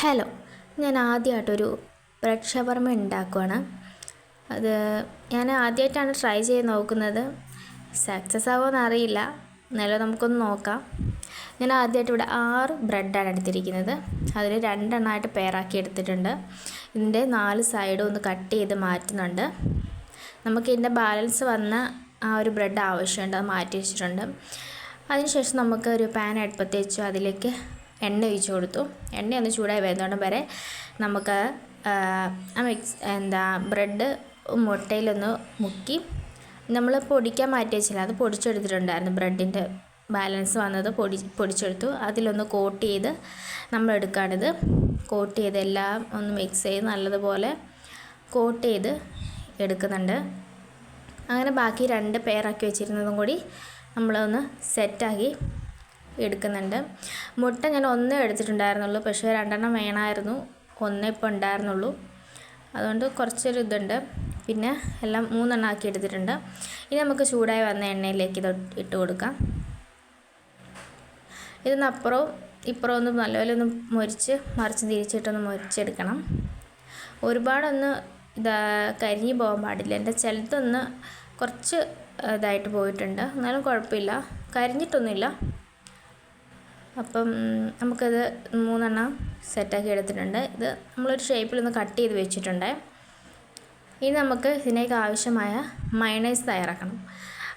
Hello ഞാൻ ആദ്യമായിട്ടൊരു bread ഷവർമ ഉണ്ടാക്കുവാണ്. അത് ഞാൻ ആദ്യമായിട്ടാണ് ട്രൈ ചെയ്ത് നോക്കുന്നത്. സക്സസ് ആവുമെന്ന് അറിയില്ല. എന്നാലും നമുക്കൊന്ന് നോക്കാം. ഞാൻ ആദ്യമായിട്ട് ഇവിടെ ആറ് ബ്രെഡാണ് എടുത്തിരിക്കുന്നത്. അതിൽ രണ്ടെണ്ണമായിട്ട് പെയറാക്കി എടുത്തിട്ടുണ്ട്. ഇതിന്റെ നാല് സൈഡും ഒന്ന് കട്ട് ചെയ്ത് മാറ്റുന്നുണ്ട്. നമുക്ക് ഇതിന്റെ ബാലൻസ് വന്ന ആ ഒരു ബ്രെഡ് ആവശ്യമുണ്ട് അത് മാറ്റി വെച്ചിട്ടുണ്ട്. അതിനുശേഷം നമുക്ക് ഒരു പാൻ അടുപ്പത്ത് വെച്ചു അതിലേക്ക് എണ്ണ ഒഴിച്ചു കൊടുത്തു. എണ്ണ ഒന്ന് ചൂടായി വരുന്നോടം വരെ നമുക്ക് മിക്സ് എന്താ ബ്രെഡ് മുട്ടയിലൊന്ന് മുക്കി. നമ്മൾ പൊടിക്കാൻ മാറ്റി വെച്ചില്ല അത് പൊടിച്ചെടുത്തിട്ടുണ്ടായിരുന്നു. ബ്രെഡിന്റെ ബാലൻസ് വന്നത് പൊടി പൊടിച്ചെടുത്തു. അതിലൊന്ന് കോട്ട് ചെയ്ത് നമ്മൾ കോട്ട് ചെയ്ത് എല്ലാം ഒന്ന് മിക്സ് ചെയ്ത് നല്ലതുപോലെ കോട്ട് ചെയ്ത് എടുക്കുന്നുണ്ട്. അങ്ങനെ ബാക്കി രണ്ട് പെയറാക്കി വെച്ചിരുന്നതും കൂടി നമ്മളൊന്ന് സെറ്റാക്കി എടുക്കുന്നുണ്ട്. മുട്ട ഞാൻ ഒന്നേ എടുത്തിട്ടുണ്ടായിരുന്നുള്ളൂ. പക്ഷേ രണ്ടെണ്ണം വേണമായിരുന്നു. ഒന്നേ ഇപ്പോൾ ഉണ്ടായിരുന്നുള്ളൂ. അതുകൊണ്ട് കുറച്ചൊരു ഇതുണ്ട്. പിന്നെ എല്ലാം മൂന്നെണ്ണം ആക്കി എടുത്തിട്ടുണ്ട്. ഇനി നമുക്ക് ചൂടായി വന്ന എണ്ണയിലേക്ക് ഇത് ഇട്ട് കൊടുക്കാം. ഇതൊന്ന് അപ്പുറവും ഇപ്പുറവും ഒന്ന് നല്ലപോലെ ഒന്ന് മുരിച്ച് മറിച്ച് തിരിച്ചിട്ടൊന്ന് മുരിച്ചെടുക്കണം. ഒരുപാടൊന്ന് ഇതാ കരിഞ്ഞു പോകാൻ പാടില്ല. എന്റെ ചിലത്തൊന്ന് കുറച്ച് ഇതായിട്ട് പോയിട്ടുണ്ട്. എന്നാലും കുഴപ്പമില്ല. കരിഞ്ഞിട്ടൊന്നുമില്ല. അപ്പം നമുക്കത് മൂന്നെണ്ണം സെറ്റാക്കി എടുത്തിട്ടുണ്ട്. ഇത് നമ്മളൊരു ഷേപ്പിലൊന്ന് കട്ട് ചെയ്ത് വെച്ചിട്ടുണ്ട്. ഇനി നമുക്ക് ഇതിനേക്ക് ആവശ്യമായ മയണൈസ് തയ്യാറാക്കണം.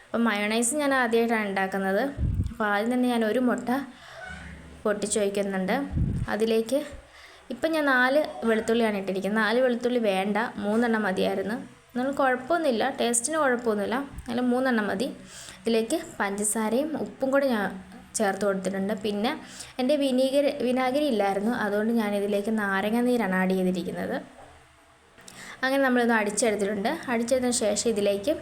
അപ്പം മയണൈസ് ഞാൻ ആദ്യമായിട്ടാണ് ഉണ്ടാക്കുന്നത്. അപ്പോൾ ആദ്യം തന്നെ ഞാൻ ഒരു മുട്ട പൊട്ടിച്ച് വയ്ക്കുന്നുണ്ട് അതിലേക്ക് ഇപ്പം ഞാൻ നാല് വെളുത്തുള്ളിയാണ് ഇട്ടിരിക്കുന്നത്. നാല് വെളുത്തുള്ളി വേണ്ട. മൂന്നെണ്ണം മതിയായിരുന്നു. എന്നാലും കുഴപ്പമൊന്നുമില്ല. ടേസ്റ്റിന് കുഴപ്പമൊന്നുമില്ല. അതിൽ മൂന്നെണ്ണം മതി. ഇതിലേക്ക് പഞ്ചസാരയും ഉപ്പും കൂടെ ഞാൻ ചേർത്ത് കൊടുത്തിട്ടുണ്ട്. പിന്നെ എന്റെ വിനീഗര വിനാഗിരി ഇല്ലായിരുന്നു. അതുകൊണ്ട് ഞാനിതിലേക്ക് നാരങ്ങ നീരാണ് ആഡ് ചെയ്തിരിക്കുന്നത്. അങ്ങനെ നമ്മളിത് അടിച്ചെടുത്തിട്ടുണ്ട്. അടിച്ചെടുത്തതിന് ശേഷം ഇതിലേക്ക്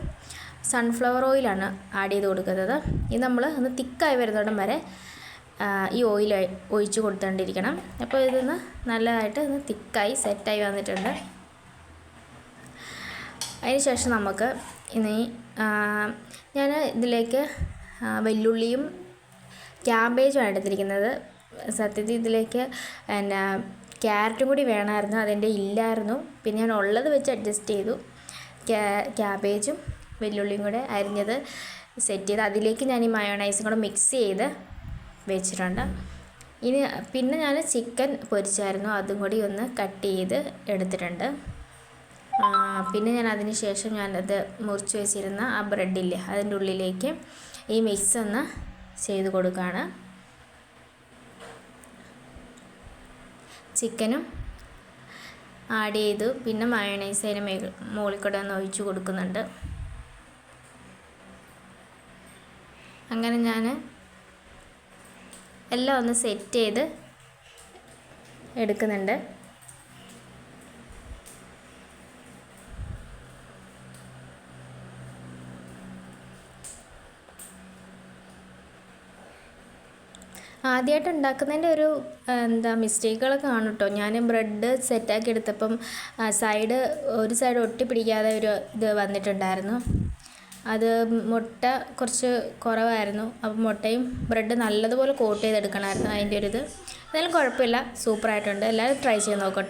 സൺഫ്ലവർ ഓയിലാണ് ആഡ് ചെയ്ത് കൊടുക്കുന്നത്. ഇത് നമ്മൾ ഒന്ന് തിക്കായി വരുന്നിടം വരെ ഈ ഓയിൽ ഒഴിച്ച് കൊടുത്തുകൊണ്ടിരിക്കണം അപ്പോൾ ഇതൊന്ന് നല്ലതായിട്ട് ഒന്ന് തിക്കായി സെറ്റായി വന്നിട്ടുണ്ട്. അതിന് ശേഷം നമുക്ക് ഇനി ഞാൻ ഇതിലേക്ക് വെല്ലുള്ളിയും ക്യാബേജുമാണ് എടുത്തിരിക്കുന്നത്. സത്യത്തിൽ ഇതിലേക്ക് എന്നാ ക്യാരറ്റും കൂടി വേണമായിരുന്നു. അതെന്റെ ഇല്ലായിരുന്നു. പിന്നെ ഞാൻ ഉള്ളത് വെച്ച് അഡ്ജസ്റ്റ് ചെയ്തു. ക്യാബേജും വെല്ലുള്ളിയും കൂടെ അരിഞ്ഞത് സെറ്റ് ചെയ്ത് അതിലേക്ക് ഞാൻ ഈ മയോണൈസും കൂടെ മിക്സ് ചെയ്ത് വെച്ചിട്ടുണ്ട്. ഇനി പിന്നെ ഞാൻ ചിക്കൻ പൊരിച്ചായിരുന്നു. അതും കൂടി ഒന്ന് കട്ട് ചെയ്ത് എടുത്തിട്ടുണ്ട്. പിന്നെ ഞാൻ അതിന് ശേഷം ഞാനത് മുറിച്ച് വെച്ചിരുന്ന ആ ബ്രെഡില്ലേ അതിന്റെ ഉള്ളിലേക്ക് ഈ മിക്സ് ഒന്ന് ചെയ്ത് കൊടുക്കുകയാണ് ചിക്കനും ആഡ് ചെയ്തു. പിന്നെ മയണൈസ് അതിന് മേ മുകളിൽ കൂടെ ഒന്ന് ഒഴിച്ചു കൊടുക്കുന്നുണ്ട്. അങ്ങനെ ഞാൻ എല്ലാം ഒന്ന് സെറ്റ് ചെയ്ത് എടുക്കുന്നുണ്ട്. ആദ്യമായിട്ട് ഉണ്ടാക്കുന്നതിന്റെ ഒരു എന്താ മിസ്റ്റേക്കുകളൊക്കെ കാണും കേട്ടോ ഞാൻ ബ്രെഡ് സെറ്റാക്കി എടുത്തപ്പം സൈഡ് ഒരു സൈഡ് ഒട്ടി പിടിക്കാതെ ഒരു ഇത് വന്നിട്ടുണ്ടായിരുന്നു. അത് മുട്ട കുറച്ച് കുറവായിരുന്നു. അപ്പം മുട്ടയും ബ്രെഡ് നല്ലതുപോലെ കോട്ട് ചെയ്തെടുക്കണമായിരുന്നു അതിന്റെ ഒരു ഇത്. എന്നാലും കുഴപ്പമില്ല. സൂപ്പറായിട്ടുണ്ട് എല്ലാവരും ട്രൈ ചെയ്ത് നോക്കട്ടോ.